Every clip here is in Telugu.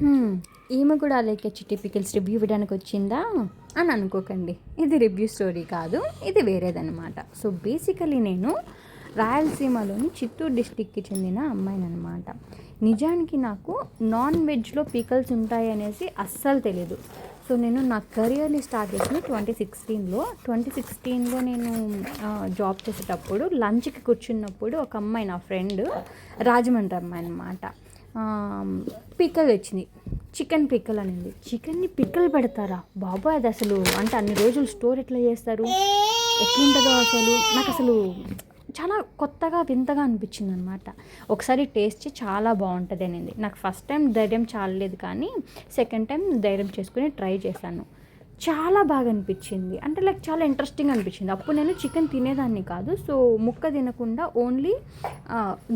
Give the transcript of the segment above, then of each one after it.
ఈమె కూడా లైక్ చిట్టి పికిల్స్ రివ్యూ ఇవ్వడానికి వచ్చిందా అని అనుకోకండి. ఇది రివ్యూ స్టోరీ కాదు ఇది వేరేదనమాట సో బేసికలీ నేను రాయలసీమలోని చిత్తూరు డిస్టిక్కి చెందిన అమ్మాయిని అనమాట నిజానికి నాకు నాన్ వెజ్లో పీకల్స్ ఉంటాయి అనేసి అస్సలు తెలియదు సో నేను నా కెరియర్ని స్టార్ట్ చేసింది ట్వంటీ సిక్స్టీన్లో. ట్వంటీ సిక్స్టీన్లో నేను జాబ్ చేసేటప్పుడు లంచ్కి కూర్చున్నప్పుడు ఒక అమ్మాయి నా ఫ్రెండ్ రాజమండ్రి అమ్మాయి అనమాట పిక్కల్ వచ్చింది చికెన్ పిక్కలు అనింది. చికెన్ని పిక్కలు పెడతారా? బాబాయ్ అది అసలు అంటే అన్ని రోజులు స్టోర్ ఎట్లా చేస్తారు? ఎట్లుంటుందో అసలు నాకు అసలు చాలా కొత్తగా వింతగా అనిపించింది అనమాట ఒకసారి టేస్ట్ చాలా బాగుంటుంది అనింది. నాకు ఫస్ట్ టైం ధైర్యం చాలలేదు కానీ సెకండ్ టైం ధైర్యం చేసుకుని ట్రై చేశాను. చాలా బాగా అనిపించింది. అంటే లైక్ చాలా ఇంట్రెస్టింగ్ అనిపించింది. అప్పుడు నేను చికెన్ తినేదాన్ని కాదు. సో ముక్క తినకుండా ఓన్లీ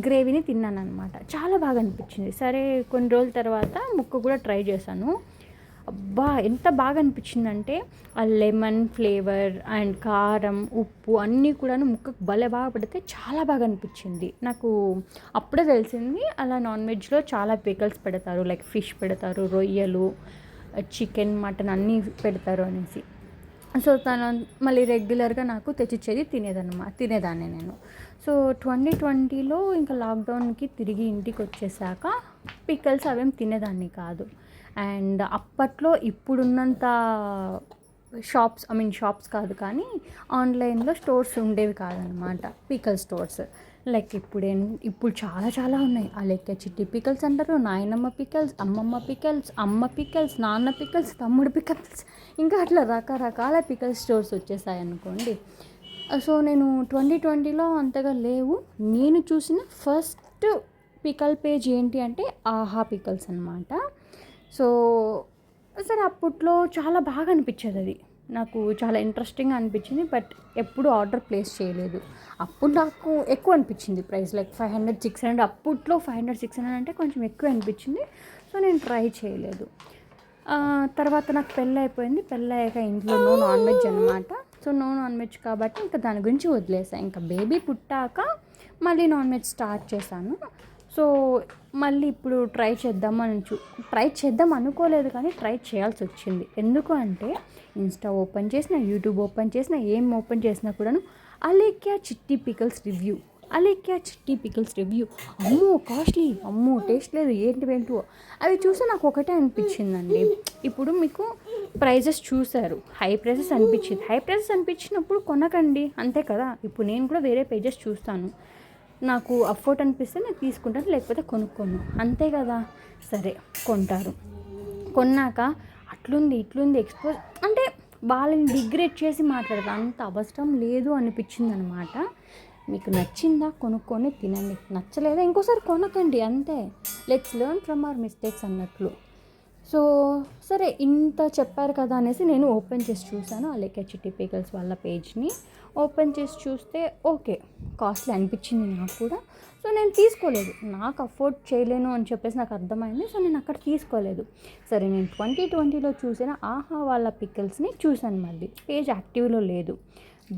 గ్రేవీని తిన్నాను అనమాట చాలా బాగా అనిపించింది. సరే కొన్ని రోజుల తర్వాత ముక్క కూడా ట్రై చేశాను. అబ్బా ఎంత బాగా అనిపించిందంటే ఆ లెమన్ ఫ్లేవర్ అండ్ కారం ఉప్పు అన్నీ కూడాను ముక్కకు భలే బాగా పడితే చాలా బాగా అనిపించింది. నాకు అప్పుడే తెలిసింది అలా నాన్ వెజ్లో చాలా పికల్స్ పెడతారు. లైక్ ఫిష్ పెడతారు రొయ్యలు చికెన్ మటన్ అన్నీ పెడతారు అనేసి. సో తను మళ్ళీ రెగ్యులర్గా నాకు తెచ్చిచ్చేది తినేదన్నమాట తినేదాన్ని నేను. సో ట్వంటీ ట్వంటీలో ఇంకా లాక్డౌన్కి తిరిగి ఇంటికి వచ్చేసాక పికల్స్ అవేం తినేదాన్ని కాదు. అండ్ అప్పట్లో ఇప్పుడున్నంత షాప్స్ ఐ మీన్ షాప్స్ కాదు కానీ ఆన్లైన్లో స్టోర్స్ ఉండేవి కాదనమాట పికల్ స్టోర్స్. లైక్ ఇప్పుడు ఏం- ఇప్పుడు చాలా చాలా ఉన్నాయి. ఆ లెక్క చిట్టి పికల్స్ అంటారు నాయనమ్మ పికల్స్ అమ్మమ్మ పికల్స్ అమ్మ పికల్స్ నాన్న పికల్స్ తమ్ముడు పికల్స్. ఇంకా అట్లా రకరకాల పికల్ స్టోర్స్ వచ్చేసాయి అనుకోండి. సో నేను ట్వంటీ ట్వంటీలో అంతగా లేవు. నేను చూసిన ఫస్ట్ పికల్ పేజ్ ఏంటి అంటే ఆహా పికల్స్ అనమాట సో సరే అప్పట్లో చాలా బాగా అనిపించేది అది. నాకు చాలా ఇంట్రెస్టింగ్ అనిపించింది బట్ ఎప్పుడు ఆర్డర్ ప్లేస్ చేయలేదు. అప్పుడు నాకు ఎక్కువ అనిపించింది price like five hundred six hundred అప్పట్లో ఫైవ్ హండ్రెడ్ సిక్స్ హండ్రెడ్ అంటే కొంచెం ఎక్కువ అనిపించింది సో నేను ట్రై చేయలేదు. తర్వాత నాకు పెళ్ళి అయిపోయింది. పెళ్ళి అయ్యాక ఇంట్లో నో నాన్ వెజ్ అనమాట సో నో నాన్ వెజ్ కాబట్టి ఇంకా దాని గురించి వదిలేసాను ఇంకా బేబీ పుట్టాక మళ్ళీ నాన్ వెజ్ స్టార్ట్ చేశాను. సో మళ్ళీ ఇప్పుడు ట్రై చేద్దామని చూ ట్రై చేద్దాం అనుకోలేదు కానీ ట్రై చేయాల్సి వచ్చింది. ఎందుకు అంటే ఇన్స్టా ఓపెన్ చేసిన యూట్యూబ్ ఓపెన్ చేసిన ఏం ఓపెన్ చేసినా కూడాను అలేక్యా చిట్టి pickles review. Alekhya Chitti pickles review. అమ్మో కాస్ట్లీ. అమ్మో టేస్ట్ లేదు. ఏంటి ఏంటో? అవి చూసి నాకు ఒకటే అనిపించిందండి. ఇప్పుడు మీకు ప్రైజెస్ చూశారు. హై ప్రైజెస్ అనిపించింది. హై ప్రైజెస్ అనిపించినప్పుడు కొనకండి. అంతే కదా? ఇప్పుడు నేను కూడా వేరే పేజెస్ చూస్తాను. నాకు అఫోర్ట్ అనిపిస్తే నేను తీసుకుంటాను లేకపోతే కొనుక్కోను. అంతే కదా? సరే కొంటారు. కొన్నాక అట్లుంది ఇట్లుంది ఎక్స్పోజ్ అంటే వాళ్ళని డిగ్రేడ్ చేసి మాట్లాడదు అంత అవసరం లేదు అనిపించింది అనమాట మీకు నచ్చిందా కొనుక్కొని తినండి. నచ్చలేదా? ఇంకోసారి కొనకండి అంతే. Let's learn from our mistakes అన్నట్లు. సో సరే ఇంత చెప్పారు కదా అనేసి నేను ఓపెన్ చేసి చూశాను అలాగే చిట్టి పికల్స్ వాళ్ళ పేజ్ని. ఓపెన్ చేసి చూస్తే ఓకే కాస్ట్లీ అనిపించింది నాకు కూడా. సో నేను తీసుకోలేదు. నాకు అఫోర్డ్ చేయలేను అని చెప్పేసి నాకు అర్థమైంది. సో నేను అక్కడ తీసుకోలేదు. సరే నేను ట్వంటీ ట్వంటీలో చూసిన ఆహా వాళ్ళ పికల్స్ని చూశాను మళ్ళీ. పేజ్ యాక్టివ్లో లేదు.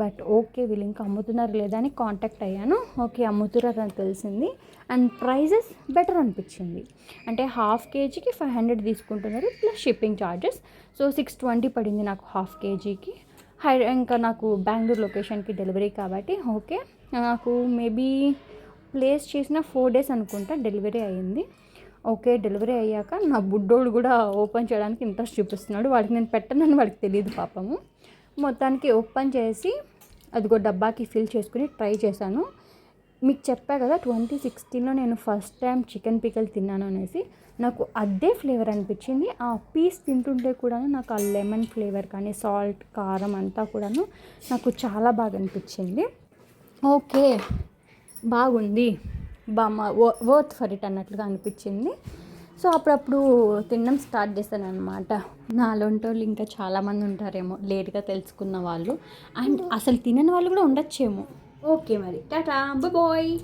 బట్ ఓకే వీళ్ళు ఇంకా అమ్ముతున్నారు లేదా అని కాంటాక్ట్ అయ్యాను. ఓకే అమ్ముతున్నారు అని తెలిసింది. అండ్ ప్రైజెస్ బెటర్ అనిపించింది. అంటే హాఫ్ కేజీకి ఫైవ్ హండ్రెడ్ తీసుకుంటున్నారు plus shipping charges so six twenty పడింది నాకు హాఫ్ కేజీకి. హై ఇంకా నాకు బెంగళూరు లొకేషన్కి డెలివరీ కాబట్టి ఓకే. నాకు మేబీ ప్లేస్ చేసిన ఫోర్ డేస్ అనుకుంటా డెలివరీ అయ్యింది. ఓకే డెలివరీ అయ్యాక నా బుడ్డోడు కూడా ఓపెన్ చేయడానికి ఇంట్రెస్ట్ చూపిస్తున్నాడు. వాడికి నేను పెట్టనని వాడికి తెలియదు పాపము. మొత్తానికి ఓపెన్ చేసి అదిగో డబ్బాకి ఫిల్ చేసుకుని ట్రై చేశాను. మీకు చెప్పా కదా ట్వంటీ సిక్స్టీన్లో నేను ఫస్ట్ టైం చికెన్ పికల్ తిన్నాను అనేసి. నాకు అదే ఫ్లేవర్ అనిపించింది. ఆ పీస్ తింటుంటే కూడాను నాకు ఆ లెమన్ ఫ్లేవర్ కానీ సాల్ట్ కారం అంతా కూడాను నాకు చాలా బాగా అనిపించింది. ఓకే బాగుంది. బా వర్త్ ఫర్ ఇట్ అన్నట్లుగా అనిపించింది. సో అప్పుడప్పుడు తినడం స్టార్ట్ చేశాను అనమాట నాలోంటి ఇంకా చాలామంది ఉంటారేమో లేట్గా తెలుసుకున్న వాళ్ళు. అండ్ అసలు తినని వాళ్ళు కూడా ఉండొచ్చేమో. ఓకే మరి. టాటా బాయ్